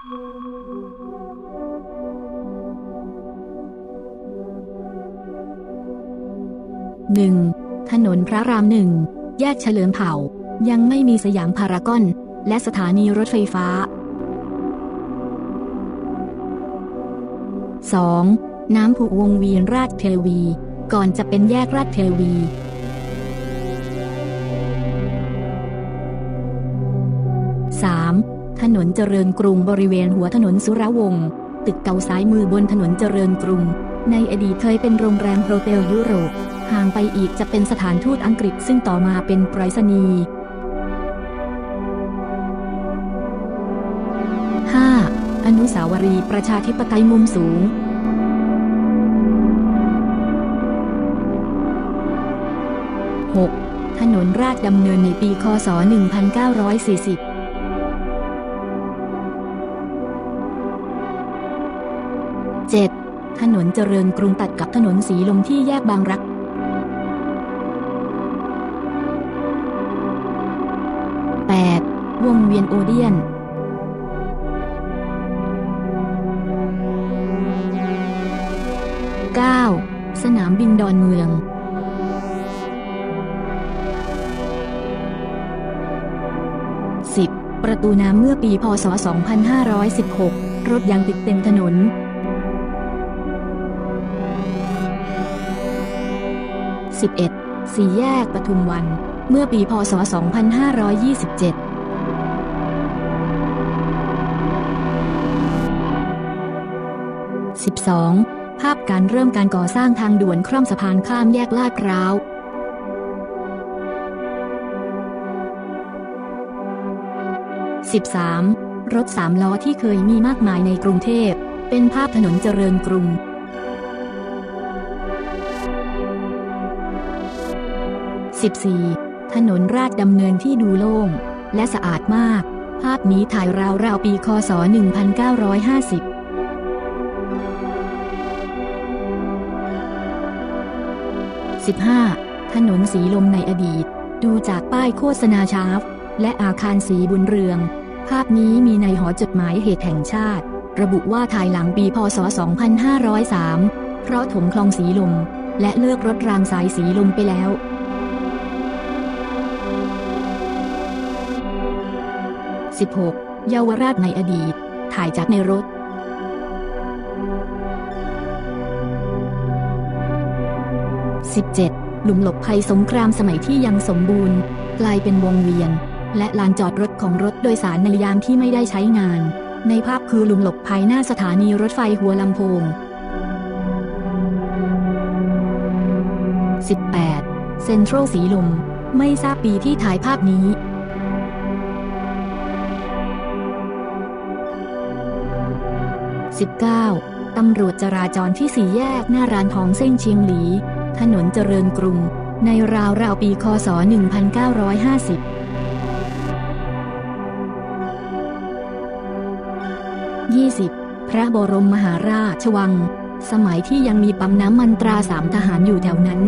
1. ถนนพระรามหนึ่ง แยกเฉลิมเผ่า ยังไม่มีสยามพารากอน และสถานีรถไฟฟ้า 2. น้ำผุวงเวียนราชเทวี ก่อนจะเป็นแยกราชเทวี 3. ถนนเจริญกรุงบริเวณหัวถนนสุรวงศ์ตึกเก่าซ้ายมือบนถนนเจริญกรุง ในอดีตเคยเป็นโรงแรมโฮเทลยุโรป ห่างไปอีกจะเป็นสถานทูตอังกฤษซึ่งต่อมาเป็นไปรษณีย์ 5. อนุสาวรีย์ประชาธิปไตยมุมสูง 6. ถนนราชดำเนินในปี คศ 1940 7. ถนนเจริญกรุงตัดกับถนนสีลมที่แยกบางรัก 8. วงเวียนโอเดียน 9. สนามบินดอนเมือง 10. ประตูน้ำเมื่อปีพศ 2516 รถยังติดเต็มถนน 11. สี่แยกปทุมวัน เมื่อปีพศ 2527 12. ภาพการเริ่มการก่อสร้างทางด่วนคร่อมสะพานข้ามแยกลาดพร้าว 13. รถสามล้อที่เคยมีมากมายในกรุงเทพ เป็นภาพถนนเจริญกรุง 14. ถนนราชดำเนินที่ดูโล่ง และสะอาดมาก ภาพนี้ถ่ายราวๆปีคศ 1950 15. ถนนสีลมในอดีต ดูจากป้ายโฆษณาชาร์ฟและอาคารสีบุญเรือง ภาพนี้มีในหอจดหมายเหตุแห่งชาติ ระบุว่าถ่ายหลังปีพศ 2503 เพราะถมคลองสีลม และเลิกรถรางสายสีลมไปแล้ว 16. เยาวราชในอดีต ถ่ายจากในรถ 17. หลุมหลบภัยสงครามสมัยที่ยังสมบูรณ์ กลายเป็นวงเวียน และลานจอดรถของรถโดยสารในยามที่ไม่ได้ใช้งาน ในภาพคือหลุมหลบภัยหน้าสถานีรถไฟหัวลำโพง 18. เซ็นทรัลสีลม ไม่ทราบปีที่ถ่ายภาพนี้ 19. ตำรวจจราจรที่สี่แยกหน้าร้านทองเส้งเชียงหลี ถนนเจริญกรุง ในราวราวปีคศ 1950 20. พระบรมมหาราชวัง สมัยที่ยังมีปั๊มน้ำมันตราสามทหารอยู่แถวนั้น